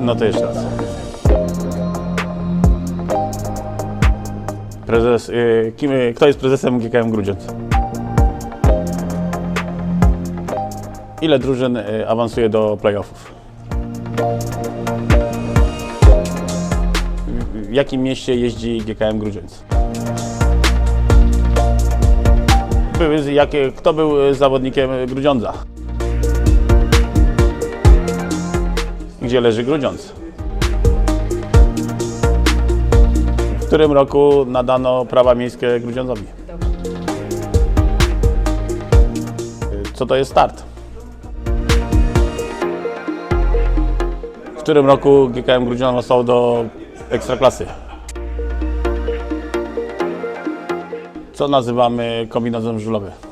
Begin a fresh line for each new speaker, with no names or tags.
No to jeszcze raz. Prezes, y, kim, kto jest prezesem GKM Grudziądz? Ile drużyn y, awansuje do playoffów? W- jakim mieście jeździ GKM Grudziądz? Kto był y, zawodnikiem Grudziądza? Gdzie leży Grudziądz? W którym roku nadano prawa miejskie Grudziądzowi? Co to jest start? W którym roku GKM Grudziądz awansował do Ekstraklasy? Co nazywamy kombinezon żulowy?